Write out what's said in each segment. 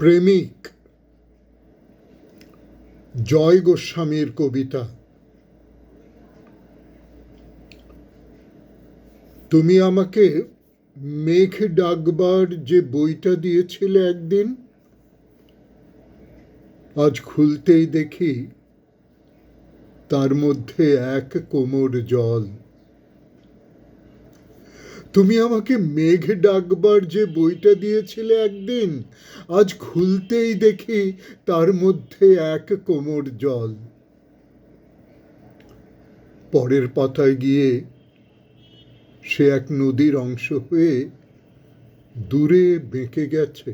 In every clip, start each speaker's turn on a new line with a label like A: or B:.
A: প্রেমিক। জয় গোস্বামীর কবিতা। তুমি আমাকে মেঘ ডাকবার যে বইটা দিয়েছিলে একদিন, আজ খুলতেই দেখি তার মধ্যে এক কোমর জল। তুমি আমাকে মেঘ ডাকবার যে বইটা দিয়েছিলে একদিন, আজ খুলতেই দেখি তার মধ্যে এক কোমর জল। পরের পাতায় গিয়ে সে এক নদীর অংশ হয়ে দূরে বেঁকে গেছে।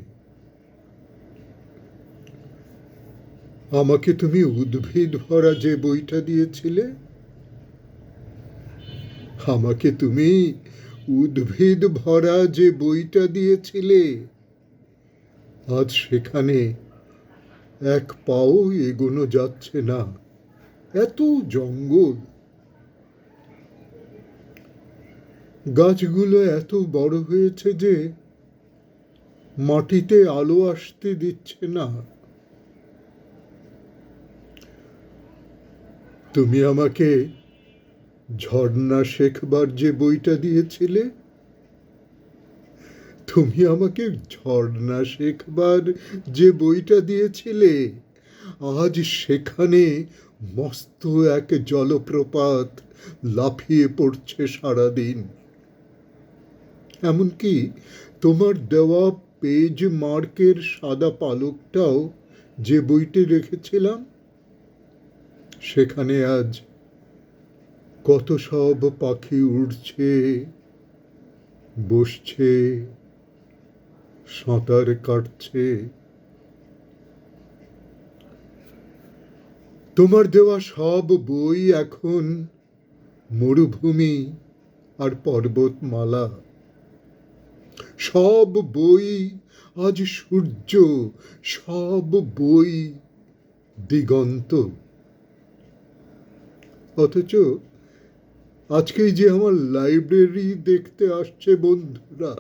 A: আমাকে তুমি উদ্ভিদ ভরা যে বইটা দিয়েছিলে, আমাকে তুমি উদ্ভিদ ভরা যে বইটা দিয়েছিলে, আজ সেখানে এক পাও এগোনো যাচ্ছে না। এত জঙ্গল। গাছগুলো এত বড় হয়েছে যে মাটিতে আলো আসতে দিচ্ছে না। তুমি আমাকে ঝর্ণা শেখবার যে বইটা দিয়েছিলে? তুমি আমাকে ঝর্ণা শেখবার যে বইটা দিয়েছিলে? আজ সেখানে মস্ত এক জলপ্রপাত লাফিয়ে পড়ছে সারাদিন। এমনকি তোমার দেওয়া পেজ মার্কের সাদা পালকটাও যে বইটি রেখেছিলাম, সেখানে আজ কত সব পাখি উড়ছে, বসছে, সাঁতার কাটছে। তোমার দেওয়া সব বই এখন মরুভূমি আর পর্বতমালা। সব বই আজ সূর্য, সব বই দিগন্ত। অথচ আজকেই যে আমার লাইব্রেরি দেখতে আসছে বন্ধুরা,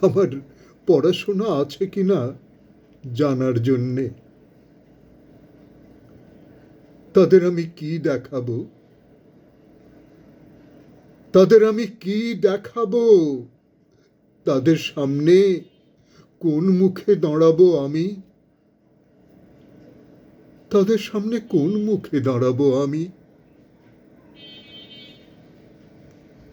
A: আমার পড়াশোনা আছে কিনা জানার জন্যে। তাদের আমি কি দেখাবো? তাদের আমি কি দেখাবো? তাদের সামনে কোন মুখে দাঁড়াবো আমি? তাদের সামনে কোন মুখে দাঁড়াবো আমি?